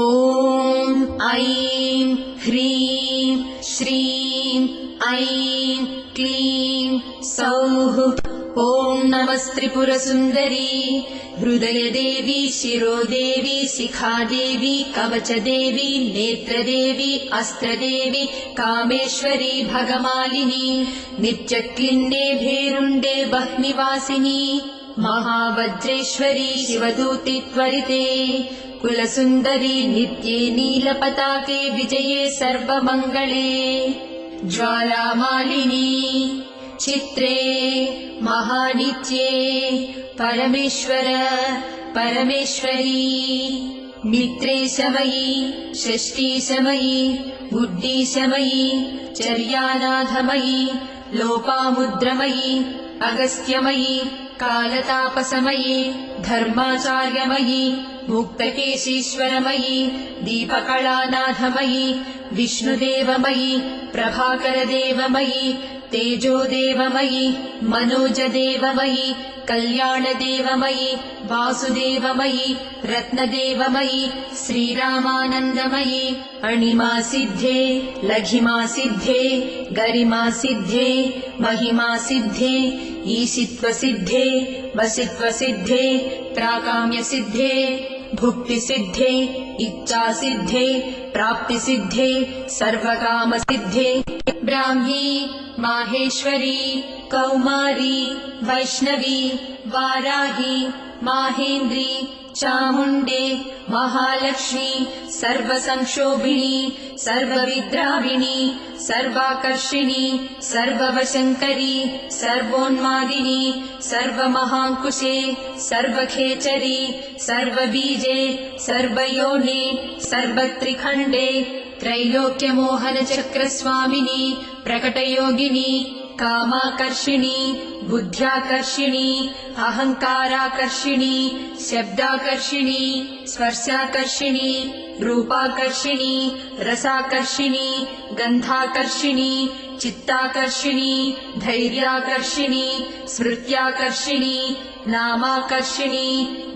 ऐं ह्रीं श्रीं ऐं क्लीं सौः ॐ नमस्त्रिपुरसुन्दरी हृदयदेवी शिरोदेवी शिखादेवी कवचदेवी नेत्रदेवी अस्त्रदेवी कामेश्वरी भगमालिनी नित्यक्लिन्ने भेरुण्डे बह्निवासिनी महावज्रेश्वरी शिवदूति त्वरिते कुलसुन्दरी नित्ये नीलपताके विजये सर्वमङ्गले। ज्वालामालिनी चित्रे महानित्ये परमेश्वर परमेश्वरी। मित्रेशमयी षष्ठीशमयी बुद्धीशमयी चर्यानाथमयी लोपामुद्रमयी अगस्त्यमयी कालतापसमयी धर्माचार्यमयी मुक्तकेशीश्वरमयी दीपकलानाथमयी विष्णुदेवमयी प्रभाकरदेवमयी तेजोदेवमयी मनोजदेवमयी कल्याणदेवमयी वासुदेवमयी रत्नदेवमयी श्रीरामानन्दमयी अणिमासिद्धे लघिमासिद्धे गरिमासिद्धे महिमासिद्धे ईशित्वसिद्धे वसित्वसिद्धे प्राकाम्यसिद्धे भुक्तिसिद्धे इच्छासिद्धे प्राप्तिसिद्धे सर्वकामसिद्धे। ब्राह्मी माहेश्वरी कौमारी वैष्णवी वाराही माहेन्द्री चामुण्डे महालक्ष्मी सर्वसंक्षोभिणी सर्वविद्राविणी सर्वाकर्षिणी सर्ववशङ्करी सर्वोन्मादिनी सर्वमहाङ्कुशे सर्वखेचरी सर्वबीजे सर्वयोने सर्वत्रिखण्डे त्रैलोक्यमोहनचक्रस्वामिनी प्रकटयोगिनी कामाकर्षिणी बुद्ध्याकर्षिणी अहङ्काराकर्षिणी शब्दाकर्षिणी स्पर्शाकर्षिणी रूपाकर्षिणी रसाकर्षिणी गन्धाकर्षिणी चित्ताकर्षिणी धैर्याकर्षिणी स्मृत्याकर्षिणी नामाकर्षिणी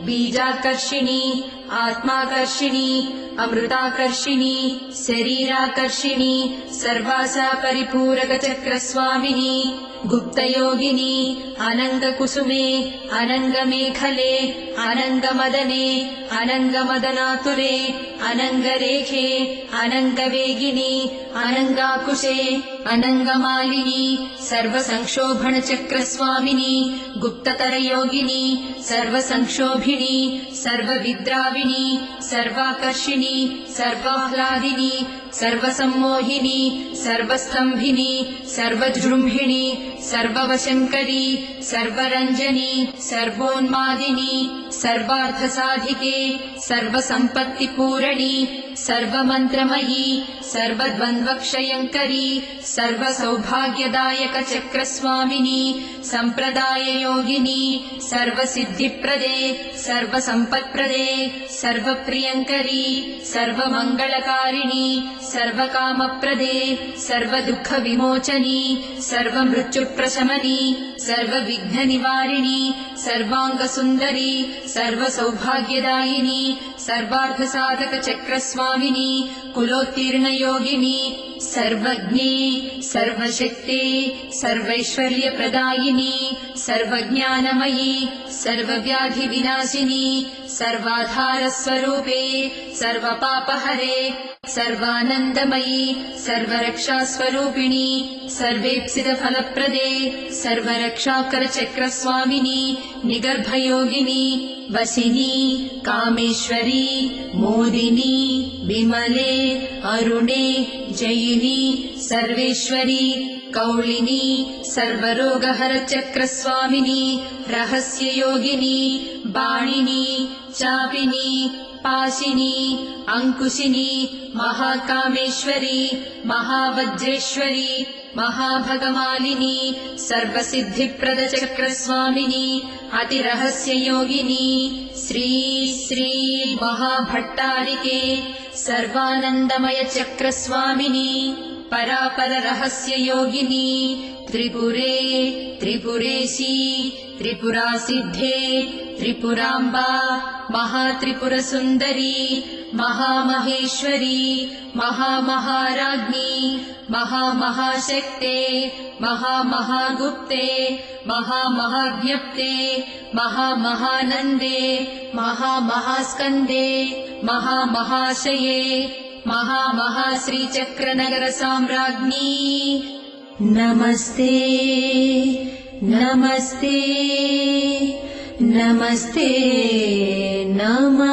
बीजाकर्षिणी आत्माकर्षिणी अमृताकर्षिणी शरीराकर्षिणी सर्वासा परिपूरकचक्रस्वामिनी गुप्तयोगिनी अनङ्गकुसुमे अनङ्गमेखले अनङ्गमदने अनङ्गमदनातुरे अनङ्गरेखे अनङ्गवेगिनी अनङ्गाकुशे अनङ्गमालिनी सर्वसंक्षोभणचक्रस्वामिनी गुप्ततरयोगिनी सर्वसंक्षोभिणी सर्वविद्राविणी सर्वाकर्षिणी सर्वाह्लादिनी सर्वसम्मोहिनी सर्वस्तम्भिनी सर्वजृम्भिणी सर्ववशङ्करी सर्वरञ्जनी सर्वोन्मादिनी सर्वार्थसाधिके सर्वसम्पत्तिपूरणी सर्वमन्त्रमयी सर्वद्वन्द्वक्षयङ्करी सर्वसौभाग्यदायकचक्रस्वामिनी सम्प्रदाययोगिनी सर्वसिद्धिप्रदे सर्वसम्पत्प्रदे सर्वप्रियङ्करी सर्वमङ्गलकारिणी सर्वकामप्रदे सर्वदुःखविमोचनी सर्वमृत्युप्रशमनी सर्वविघ्ननिवारिणी सर्वाङ्गसुन्दरी सर्वसौभाग्यदायिनी सर्वार्थसाधकचक्रस्वामिनी कुलोत्तीर्णयोगिनी सर्वज्ञे सर्वशक्ते सर्वैश्वर्यप्रदायिनी सर्वज्ञानमयी सर्वव्याधिविनाशिनी सर्वाधारस्वरूपे सर्वपापहरे सर्वानन्दमयी सर्वरक्षास्वरूपिणी सर्वेप्सितफलप्रदे सर्वरक्षाकरचक्रस्वामिनी निगर्भयोगिनी वसिनी कामेश्वरी मोदिनी विमले अरुणे जयिनी सर्वेश्वरी कौलिनी सर्वरोगहरचक्रस्वामिनी रहस्ययोगिनी बाणिनी चापिनी पाशिनी अङ्कुशिनी महाकामेश्वरी महावज्रेश्वरी महाभगमालिनी सर्वसिद्धिप्रदचक्रस्वामिनी अतिरहस्ययोगिनी श्री श्री महाभट्टारिके सर्वानन्दमयचक्रस्वामिनी परापररहस्ययोगिनी त्रिपुरे त्रिपुरेशी त्रिपुरासिद्धे त्रिपुराम्बा महात्रिपुरसुन्दरी महामहेश्वरी महामहाराज्ञी महामहाशक्ते महामहागुप्ते महामहाज्ञप्ते महामहानन्दे महामहास्कन्दे महामहाशये महामहाश्रीचक्रनगरसाम्राज्ञी। नमस्ते नमस्ते नमस्ते नमः